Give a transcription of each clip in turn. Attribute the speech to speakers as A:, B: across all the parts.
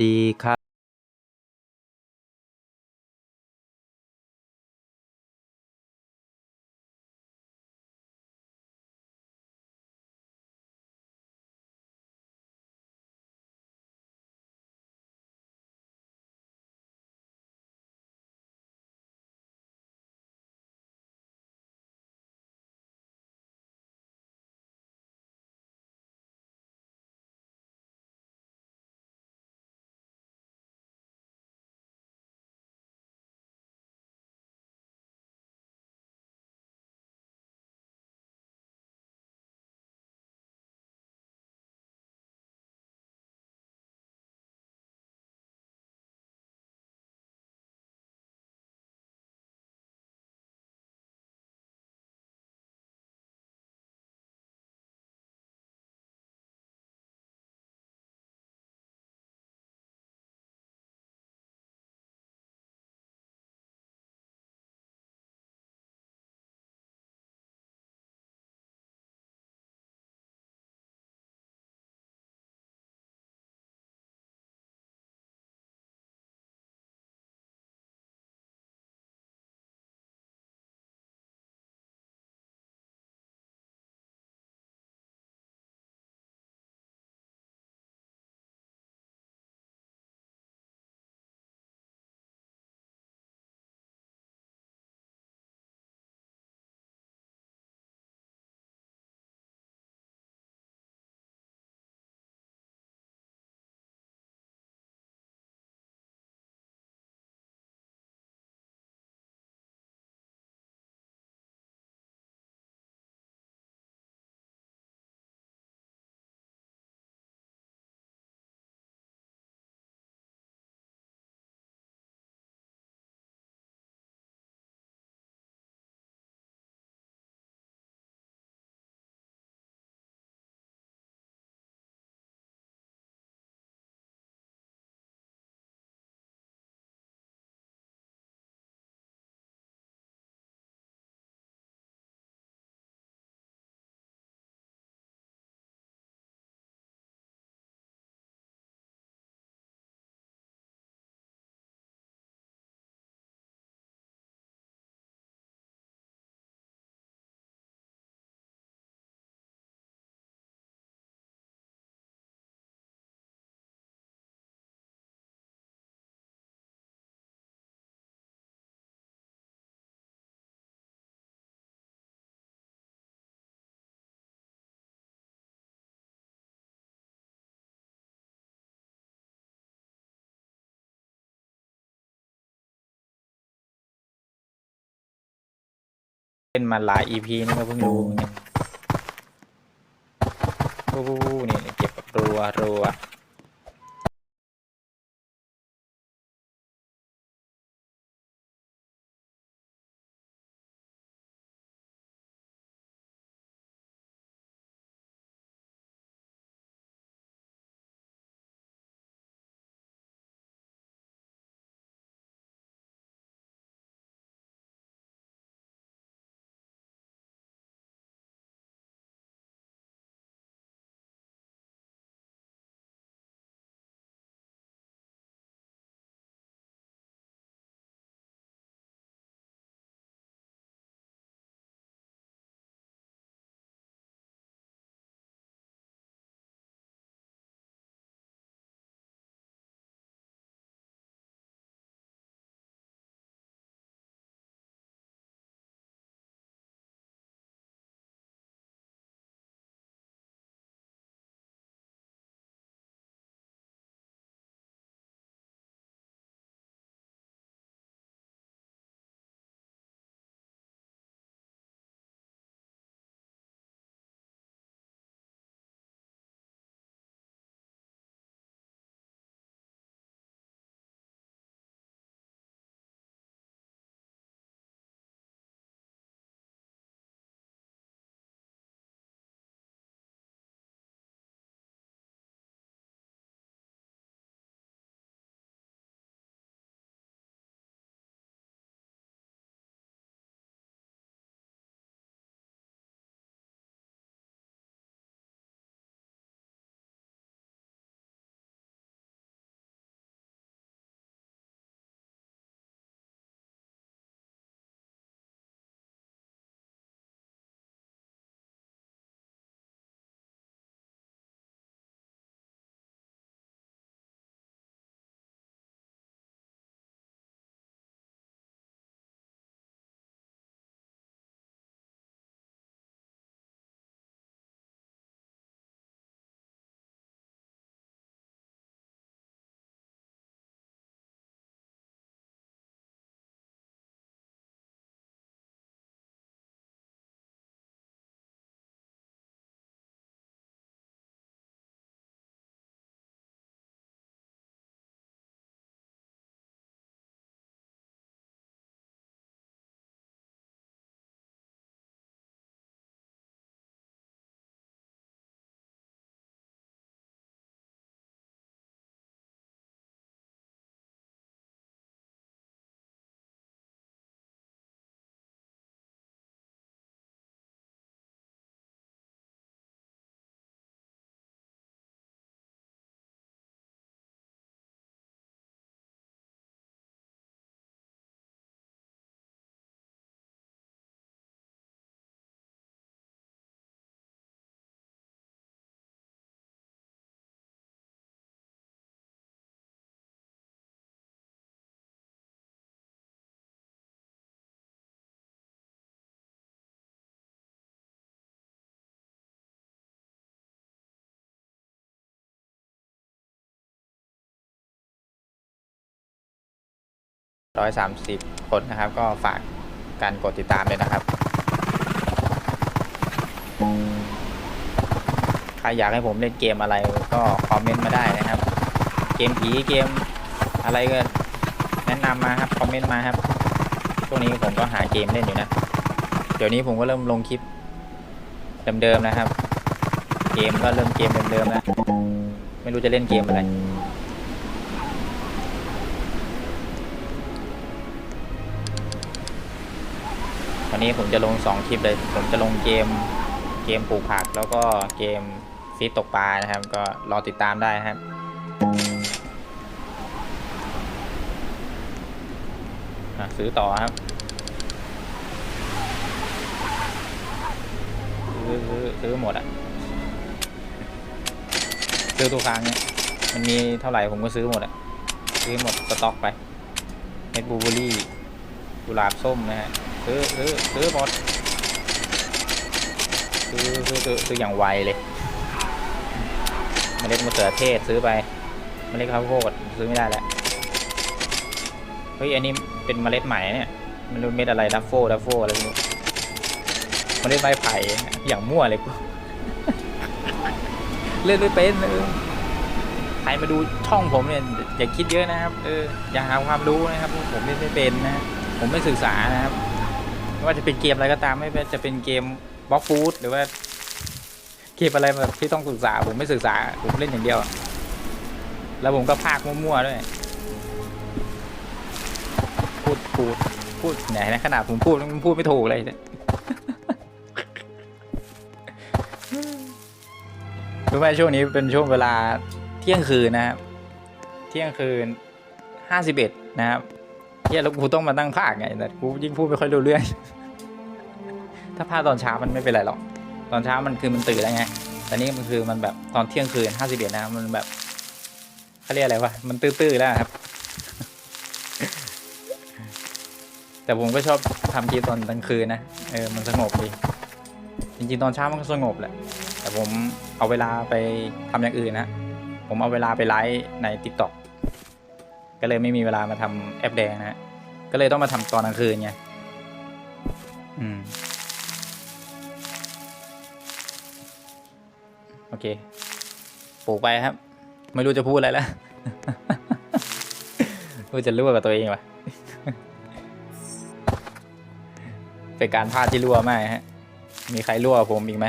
A: ดีครับ เล่นมาหลาย EP นี่ก็เพิ่งรู้เนี่ยโอ้โหนี่เก็บแบบรัวรัว ร้อยสามสิบคนนะครับ ก็ฝากการกดติดตามเลยนะครับ ใครอยากให้ผมเล่นเกมอะไรก็คอมเมนต์มาได้นะครับ เกมผีเกมอะไรก็แนะนำมาครับ คอมเมนต์มาครับช่วงนี้ผมก็หาเกมเล่นอยู่นะ เดี๋ยวนี้ผมก็เริ่มลงคลิปเดิมๆนะครับ เกมก็เริ่มเกมเดิมๆแล้วไม่รู้จะเล่นเกมอะไร วันนี้ผมจะลงสองคลิปเลย ผมจะลงเกมเกมปลูกผัก แล้วก็เกมฟิตตกปลานะครับ ก็รอติดตามได้ครับซื้อต่อครับซื้อซื้อซื้อหมดอะซื้อทุกครั้งเนี่ยมันมีเท่าไหร่ผมก็ซื้อหมดอะซื้อหมดสต็อกไปเม็ดบูเบอร์รี่กุหลาบส้มนะฮะ ซื้อซื้อซื้อหมดซื้อซื้อซื้อซื้ออย่างไวเลยเมล็ดมะเขือเทศซื้อไปเมล็ดข้าวโพดซื้อไม่ได้แล้วเฮ้ยอันนี้เป็นเมล็ดใหม่เนี่ยมันรู้เม็ดอะไรดัฟโฟดัฟโฟอะไรไม่รู้เมล็ดไม้ไผ่อย่างมั่วเลยกูเล่นไม่เป็นเออใครมาดูช่องผมเนี่ยอย่าคิดเยอะนะครับเอออย่าหาความรู้นะครับ ผมเล่นไม่เป็นนะผมไม่ศึกษานะครับ ไม่ว่าจะเป็นเกมอะไรก็ตามไม่ว่าจะเป็นเกมบล็อกฟูดหรือว่าเกมอะไรแบบที่ต้องศึกษาผมไม่ศึกษาผมเล่นอย่างเดียว แล้วผมก็พากมั่วๆด้วยพูดพูดพูดไหนนะขนาดผมพูดมันพูดไม่ถูกเลยเนี่ยรู้ไหมช่วงนี้เป็นช่วงเวลาเที่ยงคืนนะครับ เที่ยงคืนห้าสิบเอ็ดนะครับ เฮียแล้วกูต้องมานั่งภาคไงแต่กูยิ่งพูดไม่ค่อยรู้เรื่อง ถ้าภาคตอนเช้ามันไม่เป็นไรหรอก ตอนเช้ามันคือมันตื่นแล้วไง แต่นี่มันคือมันแบบตอนเที่ยงคืนห้าสิบเอ็ดนะ มันแบบเขาเรียกอะไรวะ มันตื้อๆแล้วครับ แต่ผมก็ชอบทำคลิปตอนกลางคืนนะ เออ มันสงบดี จริงๆ ตอนเช้ามันก็สงบแหละ แต่ผมเอาเวลาไปทำอย่างอื่นนะ ผมเอาเวลาไปไลฟ์ใน t ิ k t o k ก็เลยไม่มีเวลามาทำแอปแดงนะฮะก็เลยต้องมาทำตอนกลางคืนไงอืมโอเคปลูกไปครับ ไม่รู้จะพูดอะไรแล้วรู้จะรั่วกับตัวเองวะเป็นการพลาดที่รั่วมากฮะ มีใครรั่วผมอีกไหม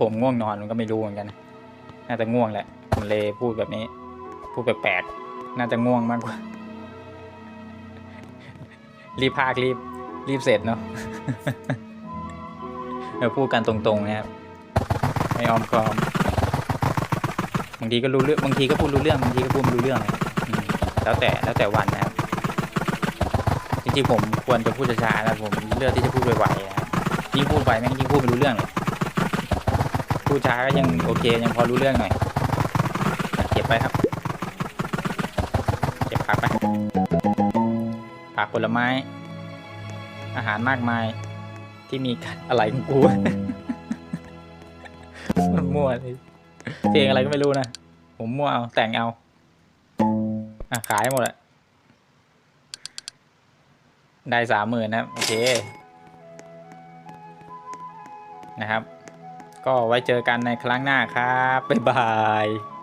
A: ผมง่วงนอนมันก็ไม่รู้เหมือนกัน น่าจะง่วงแหละมันเลยพูดแบบนี้ พูดแปลกๆ น่าจะง่วงมากกว่า รีบพากรีบ รีบเสร็จเนาะเราพูดกันตรงๆนะครับไม่ออมคอมบางทีก็รู้เรื่องบางทีก็พูดรู้เรื่องบางทีก็พูดไม่รู้เรื่องแล้วแต่แล้วแต่วันนะครับจริงๆผมควรจะพูดช้าๆนะผมเลือกที่จะพูดไวๆนะครับยิ่งพูดไวแม่งยิ่งพูดไม่รู้เรื่องเลย พูดช้าก็ยังโอเคยังพอรู้เรื่องหน่อยเก็บไปครับ เก็บผักไปผักผลไม้ อาหารมากมายที่มีกันอะไรของกูมันมั่วเลยเพลงอะไรก็ไม่รู้นะ ผมมั่วเอาแต่งเอาอะขายหมดอะได้สามหมื่นนะโอเคนะครับ ก็ไว้เจอกันในครั้งหน้าครับ บ๊ายบาย